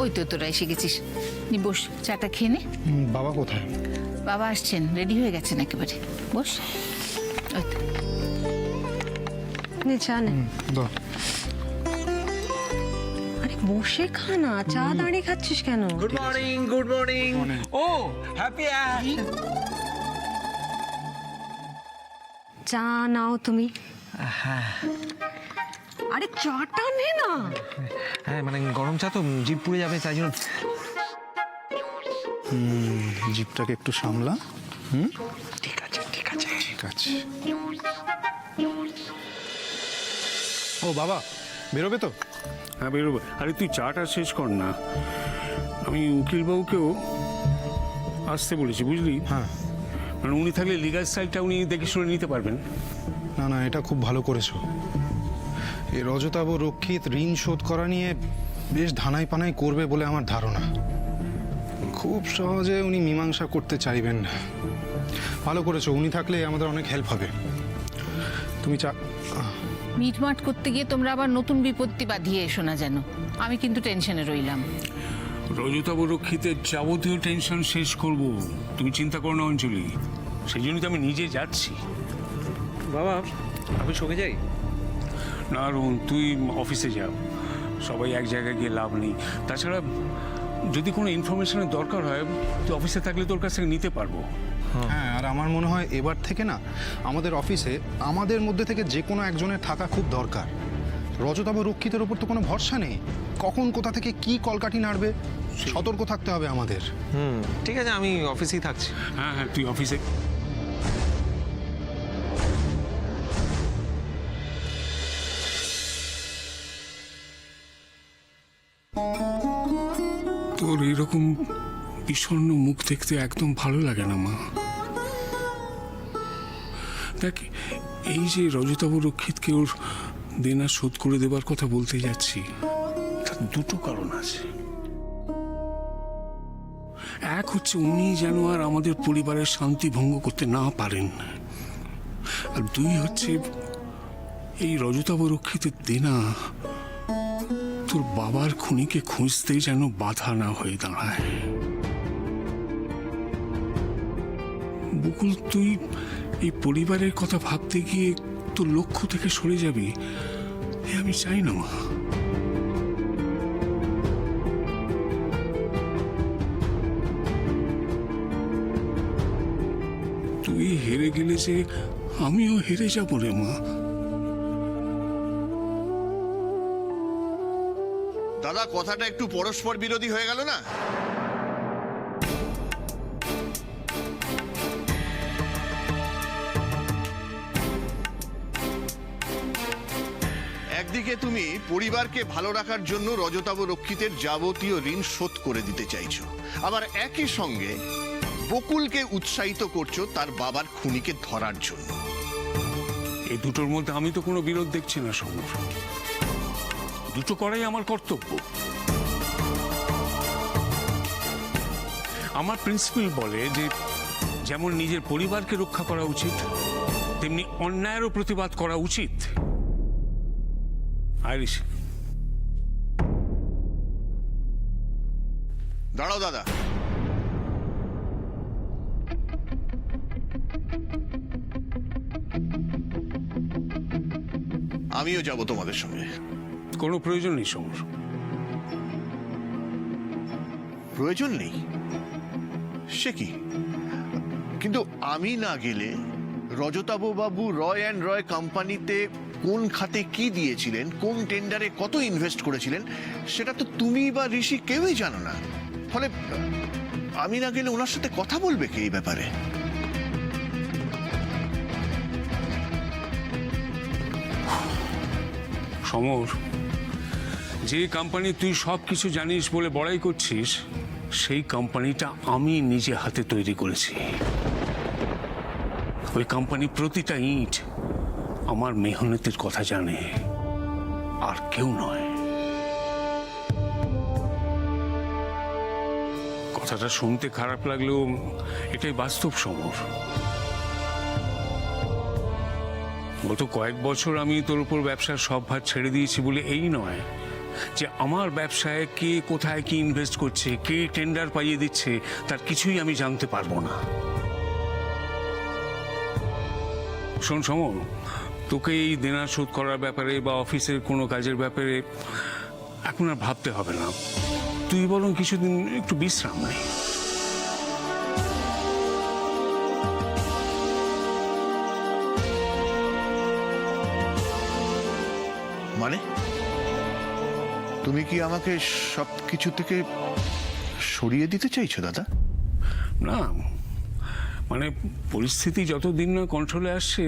ওই তো তোরা এসে গেছিস। নি বস চাটা খেয়ে নে। বাবা কোথায়? বাবা আসছেন রেডি হয়ে গেছেন একেবারে। বস। ওই তো। নে চা নে। দাও। আরে বসে খা না চা দাঁড়িয়ে খাচ্ছিস কেন? গুড মর্নিং গুড মর্নিং ও হ্যাপি চা নাও তুমি। আরে চাটা নে না। হ্যাঁ মানে গরম চা তো জিভ পুড়ে যাবে তাই জন্য। জিপটাকে একটু সামলা। হুম? ঠিক আছে ঠিক আছে। ঠিক আছে। ও বাবা বেরোবে তো? হ্যাঁ বেরোবো। আরে তুই চাটা শেষ কর না। আমি উকিলবাবুকেও আসতে বলেছি বুঝলি? হ্যাঁ। মানে উনি থাকলে লিগাল সাইডটা উনি দেখে শুনে নিতে পারবেন। না না এটা খুব ভালো করেছ। এ রজতাব রক্ষিত ঋণ শোধ করা নিয়ে বেশ ধানাই পানাই করবে বলে আমার ধারণা। খুব সহজে উনি মীমাংসা করতে চাইবেন না। ভালো করেছ উনি থাকলে আমাদের অনেক হেল্প হবে। তুমি চা মিটমাট করতে গিয়ে তোমরা আবার নতুন বিপত্তি বাঁধিয়ে এসো না যেন। আমি কিন্তু টেনশনে রইলাম। রজতাব রক্ষিতের যাবতীয় টেনশন শেষ করব। তুমি চিন্তা করো না অঞ্জলি। সেই জন্যই তো আমি নিজে যাচ্ছি। বাবা আমি সঙ্গে যাই? না রুন তুই অফিসে যা সবাই এক জায়গায় গিয়ে লাভ নেই। তাছাড়া যদি কোনো ইনফরমেশনের দরকার হয় তুই অফিসে থাকলে তোর কাছ থেকে নিতে পারব। হ্যাঁ আর আমার মনে হয় এবার থেকে না আমাদের অফিসে আমাদের মধ্যে থেকে যে কোনো একজনের থাকা খুব দরকার। রজতাব রক্ষিতের ওপর তো কোনো ভরসা নেই। কখন কোথা থেকে কি কলকাঠি নাড়বে সতর্ক থাকতে হবে আমাদের। হুম ঠিক আছে আমি অফিসেই থাকছি। হ্যাঁ হ্যাঁ তুই অফিসে তোর এরকম বিষণ্ণ মুখ দেখতে একদম ভালো লাগে না, মা। দেখ, এই যে রজতাব রক্ষিতকে ওর দেনা শোধ করে দেবার কথা বলতে যাচ্ছি, তার দুটো কারণ আছে। এক হচ্ছে, উনি যেন আর আমাদের পরিবারের শান্তি ভঙ্গ করতে না পারেন। আর দুই হচ্ছে, এই রজতাব রক্ষিতের দেনা তোর বাবার খুনিকে খুঁজতে যেন বাধা না হয়ে দাঁড়ায়। বকুল, তুই এই পরিবারের কথা ভাবতে গিয়ে তোর লক্ষ্য থেকে সরে যাবি? আমি চাই না, মা। তুই হেরে গেলে যে আমিও হেরে যাব রে, মা। দাদা, কথাটা একটু পরস্পর বিরোধী হয়ে গেল না? একদিকে তুমি পরিবারকে ভালো রাখার জন্য রজতাব রক্ষিতের যাবতীয় ঋণ শোধ করে দিতে চাইছো। আবার একই সঙ্গে বকুলকে উৎসাহিত করছ তার বাবার খুনিকে ধরার জন্য। এই দুটোর মধ্যে আমি তো কোনো বিরোধ দেখছি না, সমর। দুটো করাই আমার কর্তব্য। আমার প্রিন্সিপাল বলে যে, যেমন নিজের পরিবারকে রক্ষা করা উচিত, তেমনি অন্যায়েরও প্রতিবাদ করা উচিত। আইরিশ। দাঁড়াও দাদা। আমিও যাব তোমাদের সঙ্গে। কোনো প্রয়োজন নেই সমর। প্রয়োজন নেই? সে কি? কিন্তু আমি না গেলে রজতাবু বাবু রয় অ্যান্ড রয় কোম্পানিতে কোন খাতে কি দিয়েছিলেন কোন টেন্ডারে কত ইনভেস্ট করেছিলেন সেটা তো তুমি বা ঋষি কেউই জানো না। ফলে আমি না গেলে ওনার সাথে কথা বলবে কে এই ব্যাপারে? সমর যে কোম্পানি তুই সব কিছু জানিস বলে বড়াই করছিস, সেই কোম্পানিটা আমি নিজে হাতে তৈরি করেছি। ওই কোম্পানি প্রতিটা ইট আমার মেহনতের কথা জানে, আর কেউ নয়। কথাটা শুনতে খারাপ লাগলেও এটাই বাস্তব সমর। গত কয়েক বছর আমি তোর উপর ব্যবসার সব ভার ছেড়ে দিয়েছি বলে এই নয় যে আমার ব্যবসায় কে কোথায় কি ইনভেস্ট করছে, কে টেন্ডার পাইয়ে দিচ্ছে, তার কিছুই আমি জানতে পারব না। শোন সমর তোকে এই দেনা শোধ করার ব্যাপারে বা অফিসের কোনো কাজের ব্যাপারে এখন আর ভাবতে হবে না। তুই বরং কিছুদিন একটু বিশ্রাম নেই মানে? তুমি কি আমাকে সব কিছু থেকে সরিয়ে দিতে চাইছো, দাদা? না মানে পরিস্থিতি যতদিন না কন্ট্রোলে আসছে,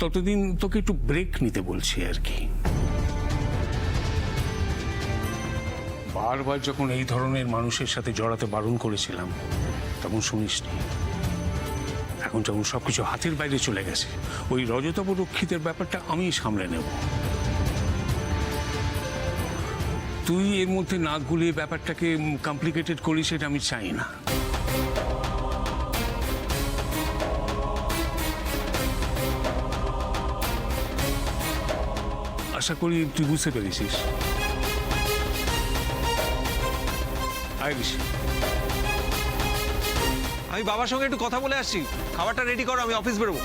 ততদিন তোকে একটু ব্রেক নিতে বলছি আর কি। বারবার যখন এই ধরনের মানুষের সাথে জড়াতে বারণ করেছিলাম, তখন শুনিসনি। এখন যখন সবকিছু হাতের বাইরে চলে গেছে, ওই রজতব রক্ষিতের ব্যাপারটা আমি সামলে নেব। তুই এর মধ্যে নাক গুলিয়ে ব্যাপারটাকে কমপ্লিকেটেড করিস এটা আমি চাই না। আশা করি তুই বুঝতে পেরেছিস। আমি বাবার সঙ্গে একটু কথা বলে আসছি। খাবারটা রেডি করো, আমি অফিস বেরোবো।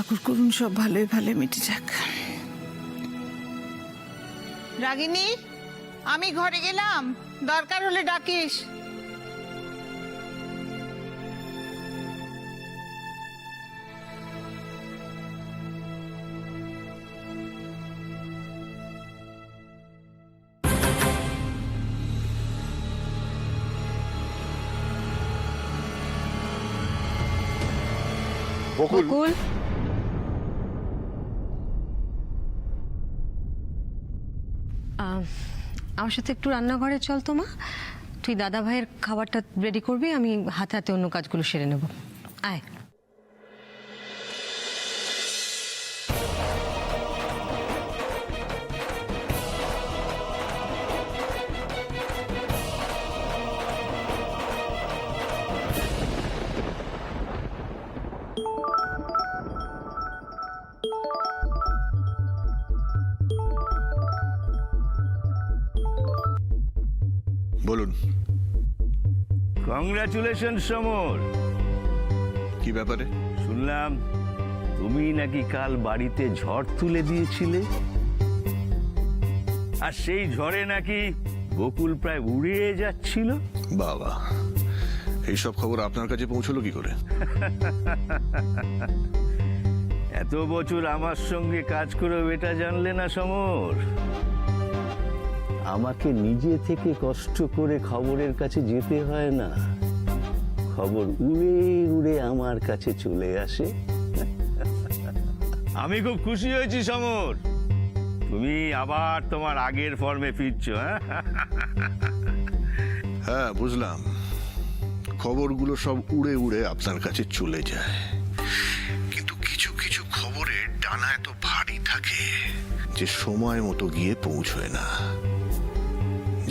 ঠাকুর করুন সব ভালোই ভালো মিটে যাক। রাগিনী আমি ঘরে গেলাম। দরকার হলে ডাকিস। আমার সাথে একটু রান্নাঘরে চল তো মা। তুই দাদা ভাইয়ের খাবারটা রেডি করবি, আমি হাতে হাতে অন্য কাজগুলো সেরে নেব। আয়। কংগ্রাচুলেশন সমর কি ব্যাপারে? শুনলাম তুমি নাকি কাল বাড়িতে ঝড় তুলে দিয়েছিলে। আর সেই ঝড়ে নাকি বকুল প্রায় উড়িয়ে যাচ্ছিল। বাবা এইসব খবর আপনার কাছে পৌঁছলো কি করে? এত বছর আমার সঙ্গে কাজ করেও এটা জানলে না সমর আমাকে নিজে থেকে কষ্ট করে খবরের কাছে যেতে হয় না। খবর উড়ে উড়ে আমার কাছে চলে আসে। আমি খুব খুশি হয়েছি সমর। তুমি আবার তোমার আগের ফর্মে ফিরছো হ্যাঁ? হ্যাঁ বুঝলাম। খবরগুলো সব উড়ে উড়ে আপনার কাছে চলে যায়। কিন্তু কিছু কিছু খবরের ডানা এত ভারী থাকে যে সময় মতো গিয়ে পৌঁছয় না।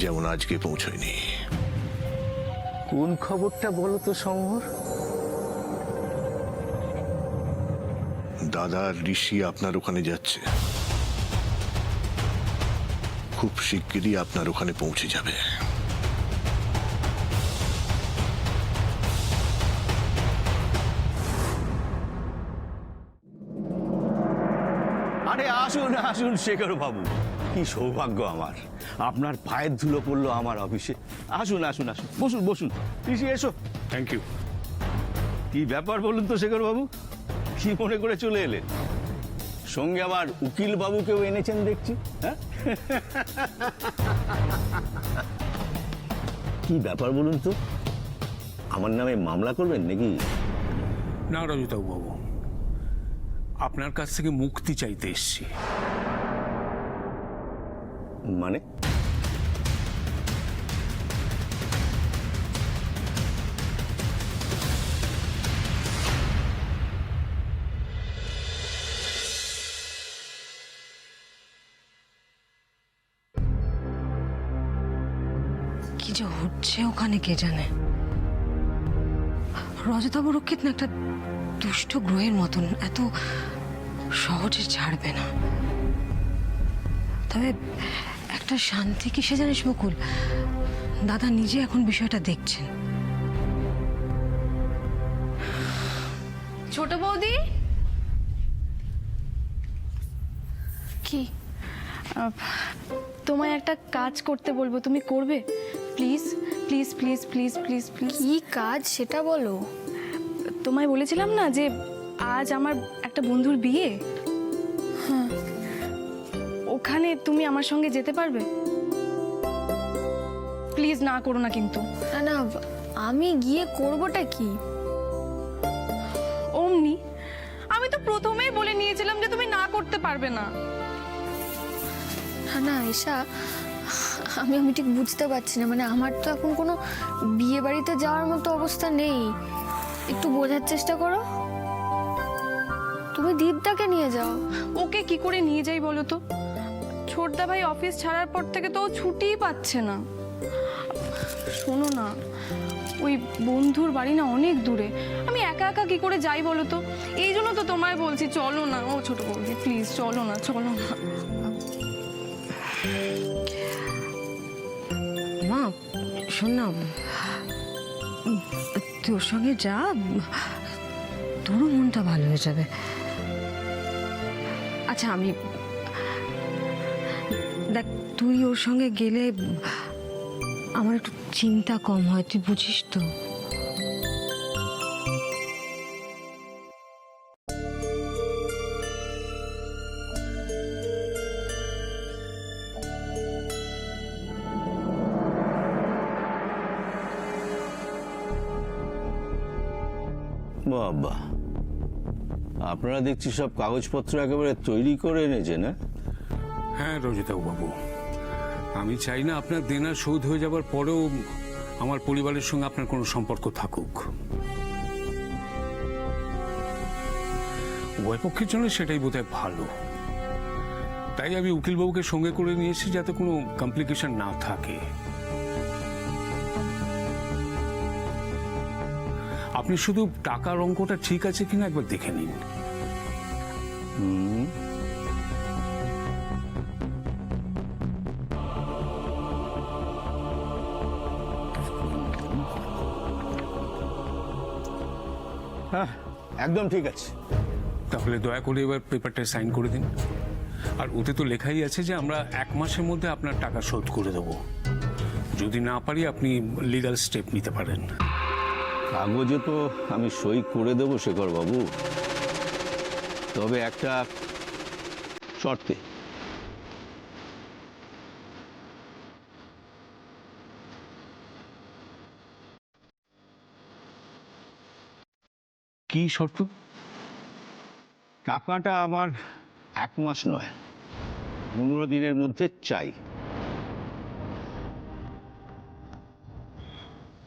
যেমন আজকে পৌঁছয়নি। কোন খবরটা বলো তো সমর দাদা ঋষি আপনার ওখানে যাচ্ছে। খুব শিগগিরই আপনার ওখানে পৌঁছে যাবে। আরে আসুন আসুন শেখর বাবু। কি সৌভাগ্য আমার। আপনার পায়ের ধুলো পড়ল আমার অফিসে। আসুন আসুন আসুন। বসুন বসুন। ঋষি এসো। থ্যাংক ইউ কি ব্যাপার বলুন তো শেখর বাবু কি মনে করে চলে এলেন? সঙ্গে আবার উকিল বাবুকেও এনেছেন দেখছি হ্যাঁ? কি ব্যাপার বলুন তো? আমার নামে মামলা করবেন নাকি? না রজতাবু বাবু। আপনার কাছ থেকে মুক্তি চাইতে এসছি। মানে? কি যে হচ্ছে ওখানে কে জানে? রজতাব রক্ষিত না একটা দুষ্ট গ্রহের মতন, এত সহজে ছাড়বে না। তবে একটা শান্তি কিসে জানিস মুকুল? দাদা নিজে এখন বিষয়টা দেখছেন। ছোট বৌদি? কি? তোমায় একটা কাজ করতে বলব তুমি করবে? Please please please please please please. কি কাজ সেটা বলো। তোমায় বলেছিলাম না যে আজ আমার একটা বন্ধুর বিয়ে? ওখানে তুমি আমার সঙ্গে যেতে পারবে? প্লিজ না করো না কিন্তু। না না আমি গিয়ে করবোটা কি? অমনি আমি তো প্রথমেই বলে নিয়েছিলাম যে তুমি না করতে পারবে না। না না এসা আমি আমি ঠিক বুঝতে পারছি না। মানে আমার তো এখন কোনো বিয়ে বাড়িতে যাওয়ার মতো অবস্থা নেই। একটু বোঝার চেষ্টা করো। তুমি দীপদাকে নিয়ে যাও। ওকে কি করে নিয়ে যাই বলো তো? ছোটদা ভাই অফিস ছাড়ার পর থেকে তো ও ছুটিই পাচ্ছে না। শোনো না ওই বন্ধুর বাড়ি না অনেক দূরে। আমি একা একা কি করে যাই বলো তো? এই জন্য তো তোমায় বলছি চলো না। ও ছোট বলছি প্লিজ চলো না চলো না। মা শোন না। ওর সঙ্গে যা তোরও মনটা ভালো হয়ে যাবে। আচ্ছা আমি দেখ, তুই ওর সঙ্গে গেলে আমার একটু চিন্তা কম হয়, তুই বুঝিস তো। বাবা আপনারা দেখছি সব কাগজপত্র একেবারে তৈরি করে এনেছে হ্যাঁ? হ্যাঁ রজতাবু বাবু। আমি চাই না আপনার দেনা শোধ হয়ে যাবার পরেও আমার পরিবারের সঙ্গে আপনার কোনো সম্পর্ক থাকুক। উভয় পক্ষের জন্য সেটাই বোধহয় ভালো। তাই আমি উকিলবাবুকে সঙ্গে করে নিয়েছি যাতে কোনো কমপ্লিকেশন না থাকে। আপনি শুধু টাকার অঙ্কটা ঠিক আছে কিনা একবার দেখে নিন। হুম। হ্যাঁ একদম ঠিক আছে। তাহলে দয়া করে এবার পেপারটা সাইন করে দিন। আর ওতে তো লেখাই আছে যে আমরা এক মাসের মধ্যে আপনার টাকা শোধ করে দেবো। যদি না পারি আপনি লিগ্যাল স্টেপ নিতে পারেন। কাগজে তো আমি সই করে দেবো শেখর বাবু তবে একটা শর্তে কি শর্ত টাকাটা আমার এক মাস নয় পনেরো দিনের মধ্যে চাই।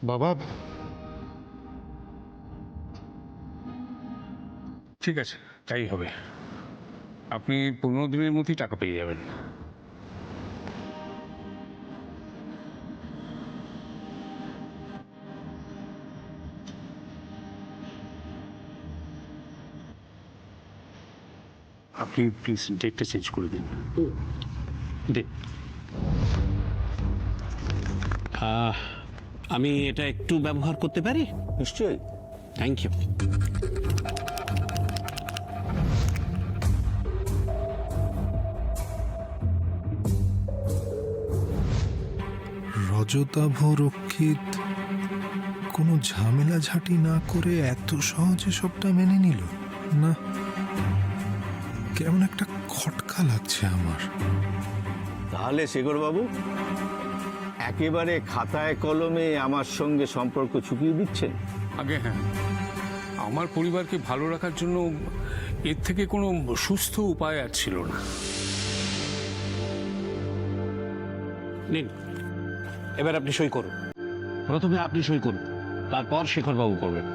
বাবা। ঠিক আছে তাই হবে। আপনি পনেরো দিনের মধ্যেই টাকা পেয়ে যাবেন। আপনি প্লিজ ডেটটা চেঞ্জ করে দিন। ডেট আমি এটা একটু ব্যবহার করতে পারি? নিশ্চয়ই। থ্যাংক ইউ রজতাভ রক্ষিত কোনো ঝামেলা ঝাঁটি না করে এত সহজে সবটা মেনে নিল? না। কেমন একটা খটকা লাগছে আমার। তাহলে শেখর বাবু একেবারে খাতায় কলমে আমার সঙ্গে সম্পর্ক চুকিয়ে দিচ্ছেন? আগে হ্যাঁ আমার পরিবারকে ভালো রাখার জন্য এর থেকে কোনো সুস্থ উপায় আর ছিল না। নিন এবার আপনি সই করুন। প্রথমে আপনি সই করুন তারপর শেখরবাবু করবেন।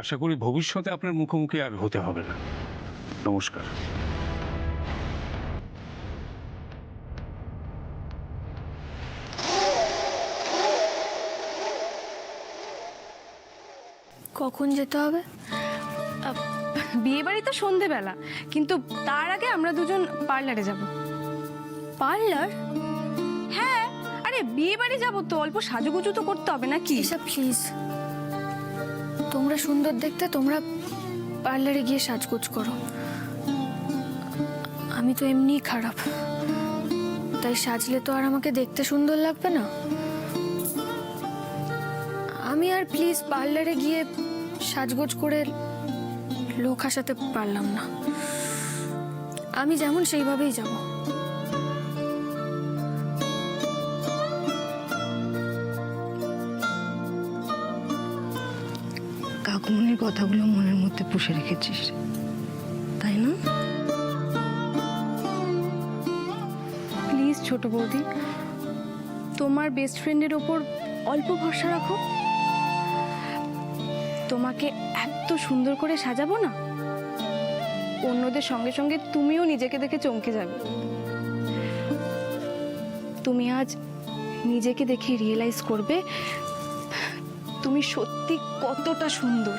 আশা করি ভবিষ্যতে আপনার মুখোমুখি আর হতে হবে না। নমস্কার। কখন যেতে হবে? বিয়ে বাড়ি তো সন্ধেবেলা কিন্তু তার আগে আমরা দুজন পার্লারে যাব। পার্লার? হ্যাঁ আরে বিয়ে বাড়ি যাব তো অল্প সাজুগুজু তো করতে হবে নাকি? এসব প্লিজ তোমরা সুন্দর দেখতে, তোমরা পার্লারে গিয়ে সাজগোজ করো। আমি তো এমনিই খারাপ। তাই সাজলে তো আর আমাকে দেখতে সুন্দর লাগবে না। আমি আর প্লিজ পার্লারে গিয়ে সাজগোজ করে লোক হাসাতে পারলাম না। আমি যেমন সেইভাবেই যাব। কথাগুলো মনের মধ্যে পুষে রেখেছিস। তাই না? প্লিজ ছোট বৌদি, তোমার বেস্ট ফ্রেন্ডের ওপর অল্প ভরসা রাখো। তোমাকে এত সুন্দর করে সাজাবো না, অন্যদের সঙ্গে সঙ্গে তুমিও নিজেকে দেখে চমকে যাবে। তুমি আজ নিজেকে দেখে রিয়েলাইজ করবে, তুমি সত্যি কতটা সুন্দর।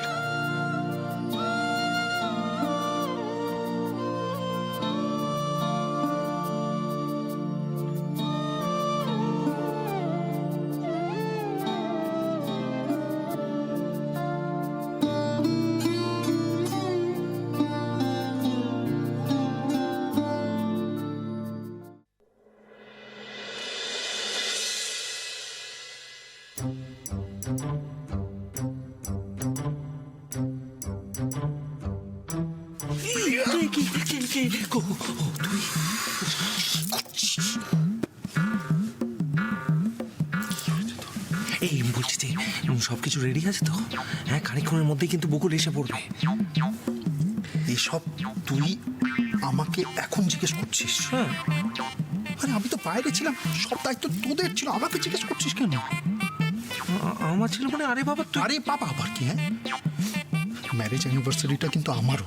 এই বলছি যে সব কিছু রেডি আছে তো? হ্যাঁ খানিক্ষণের মধ্যেই কিন্তু বকুল এসে পড়বে। এসব তুই আমাকে এখন জিজ্ঞেস করছিস? হ্যাঁ আরে আমি তো বাইরে ছিলাম। সব দায়িত্ব তোদের ছিল। আমাকে জিজ্ঞেস করছিস কেন? আমার ছিল মানে আরে বাবা তুই আরে বাবা আবার কি হ্যাঁ? ম্যারেজ অ্যানিভার্সারিটা কিন্তু আমারও।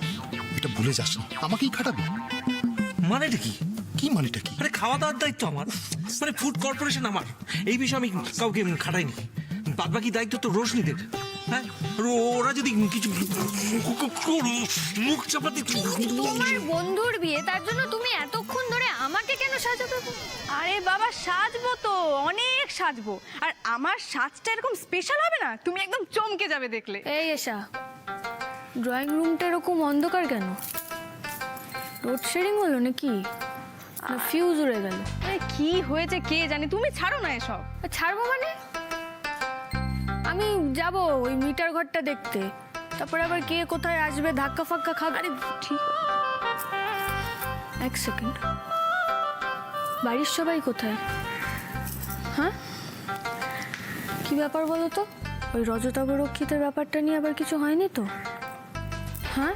এটা ভুলে যাস না। আমাকেই খাটাবি। মানেটা কি? কি মানেটা কি? আরে খাওয়া দাওয়ার দায়িত্ব আমার। মানে ফুড কর্পোরেশন আমার। এই বিষয়ে আমি কাউকে খাটাইনি। বাদ বাকি দায়িত্ব তো রোশনিদের। হ্যাঁ? ওরা যদি কিছু মুখ চাপাতে তোমার বন্ধুর বিয়ে তার জন্য তুমি এতক্ষণ ধরে আমাকে কেন সাজাবে আরে বাবা সাজবো তো। অনেক সাজবো। আর আমার সাজটা এরকম স্পেশাল হবে না? তুমি একদম চমকে যাবে দেখলে। এই এসা। ড্রয়িং রুমটা এরকম অন্ধকার কেন? লোডশেডিং হলো নাকি? না ফিউজ উড়ে গেল। আরে কি হয়েছে কে জানে? তুমি ছাড়ো না এসব। ছাড়বো মানে? আমি যাব ওই মিটার ঘরটা দেখতে। তারপরে আবার কে কোথায় আসবে ধাক্কা ফাক্কা খাবে? আরে ঠিক। এক সেকেন্ড বাড়ির সবাই কোথায়? হ্যাঁ? কি ব্যাপার বলো তো? ওই রজতাবরক্ষিতের ব্যাপারটা নিয়ে আবার কিছু হয়নি তো? হ্যাঁ?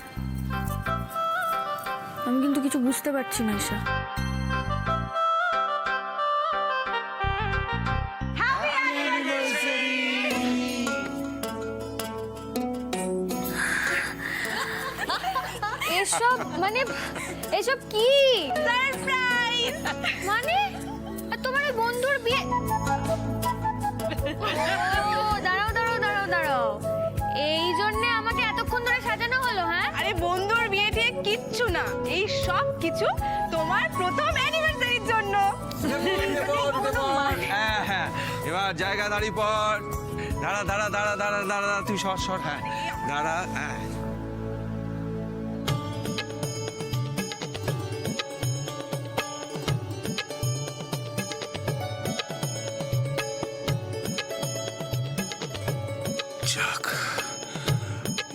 আমি কিন্তু কিছু বুঝতে পারছি না এসা এসব মানে এসব কি? সারপ্রাইজ মানে আর তোমার ওই বন্ধুর বিয়ে ও দাঁড়াও দাঁড়াও দাঁড়াও দাঁড়াও। এই জন্য কিচ্ছু না, এই সব কিছু তোমার প্রথম অ্যানিভার্সারির জন্য। হ্যাঁ হ্যাঁ এবার জায়গা পর। দাঁড়া দাঁড়া দাঁড়া দাঁড়া দাঁড়া তুই সর সর হ্যাঁ দাঁড়া হ্যাঁ।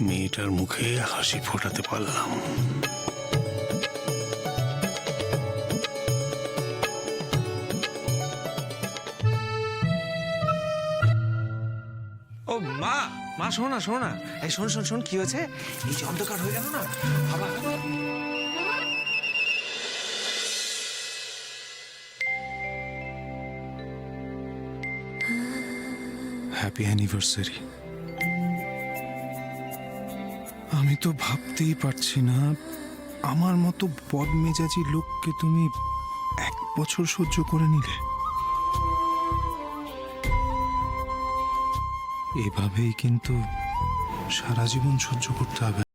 মেয়েটার মুখে হাসি ফোটাতে পারলাম। মা, শোনো না শোনো না। এই, শোন শোন শোন, কি হয়েছে? এই যে অন্ধকার হয়ে গেল না? বাবা। হ্যাপি অ্যানিভার্সারি আমি তো ভাবতেই পারছি না, আমার মতো বদমেজাজি লোককে তুমি এক বছর সহ্য করে নিলে। এভাবেই কিন্তু সারা জীবন সহ্য করতে হবে।